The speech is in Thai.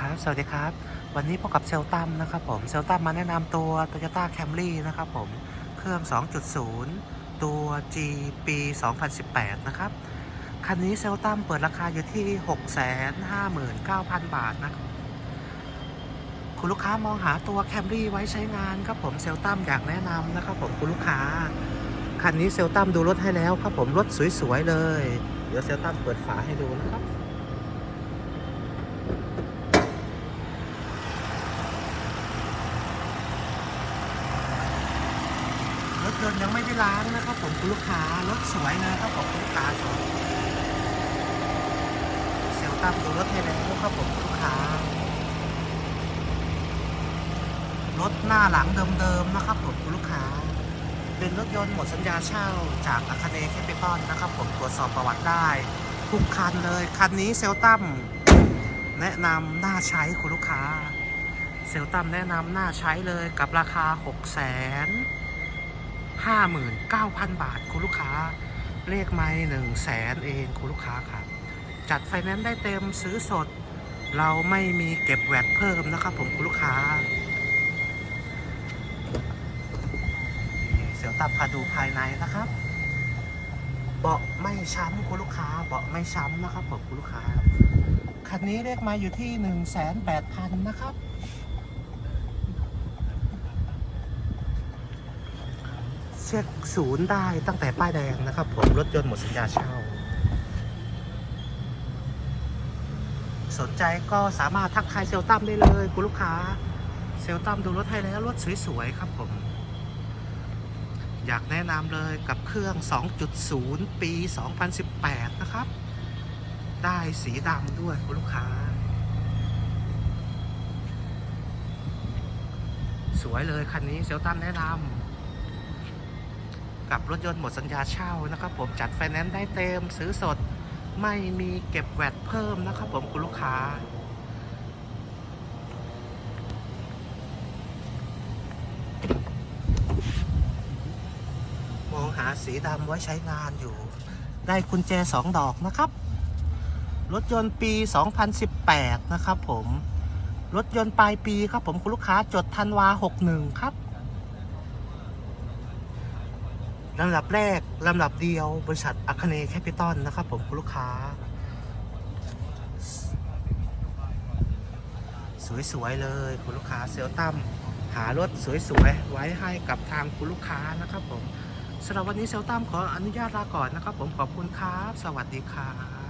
ครับ สวัสดีครับ วันนี้พบกับเซลตัมนะครับผม เซลตัมมาแนะนำตัว Toyota Camry นะครับผม เครื่อง 2.0 ตัว G ปี 2018 นะครับ คันนี้เซลตัมเปิดราคาอยู่ที่ 659,000 บาทนะครับ คุณลูกค้ามองหาตัว Camry ไว้ใช้งานครับผม เซลตัมอยากแนะนำนะครับผมคุณลูกค้า คันนี้เซลตัมดูรถให้แล้วครับผม รถสวยๆเลย เดี๋ยวเซลตัมเปิดฝาให้ดูนะครับ รถ ยนต์ยังไม่ได้ล้างนะครับผมคุณลูกค้ารถสวยนะครับผมคุณลูกค้าชมเซลตัมดูรถให้แล้วครับผมคุณลูกค้ารถหน้าหลังเดิมๆนะครับผมคุณลูกค้า เป็นรถยนต์หมดสัญญาเช่าจากอาคาเนแคปิตอลนะครับผมตรวจสอบประวัติได้ทุกคันเลย คันนี้เซลตัมแนะนำน่าใช้คุณลูกค้า เซลตัมแนะนำน่าใช้เลยกับราคา 6 0 0 0 0 59,000 บาทคุณลูกค้าเลขไม่หนึ่งแสนเองคุณลูกค้าครับ จัดไฟแนนซ์ได้เต็มซื้อสด เราไม่มีเก็บแวดเพิ่มนะครับผมคุณลูกค้าเสียวตับพาดูภายในนะครับ เบาะไม่ช้ำคุณลูกค้า เบาะไม่ช้ำนะครับผมคุณลูกค้า คันนี้เลขมาอยู่ที่1 8 0 0 0นะครับ เช็คศูนย์ได้ตั้งแต่ป้ายแดงนะครับ ผมรถยนต์หมดสัญญาเช่า สนใจก็สามารถทักทายเซลตัมได้เลยคุณลูกค้า เซลตัมดูรถให้แล้วรถสวยๆครับผม อยากแนะนำเลยกับเครื่อง 2.0 ปี 2018 นะครับ ได้สีดำด้วยคุณลูกค้าสวยเลยคันนี้เซลตัมแนะนำ กับรถยนต์หมดสัญญาเช่านะครับผมจัดไฟแนนซ์ได้เต็มซื้อสดไม่มีเก็บแวดเพิ่มนะครับผมคุณลูกค้า มองหาสีดำไว้ใช้งานอยู่ ได้กุญแจสองดอกนะครับ รถยนต์ปี 2018 นะครับผม รถยนต์ปลายปีครับผมคุณลูกค้าจดธันวา 61 ครับ ลำดับแรกลำดับเดียว บริษัทอัคเนแคปิตอลนะครับผมคุณลูกค้า สวยๆเลยคุณลูกค้าเซลตัมหารถสวยๆไว้ให้กับทางคุณลูกค้านะครับผมสำหรับวันนี้เซลตัมขออนุญาตลาก่อนนะครับผมขอบคุณครับ สวัสดีครับ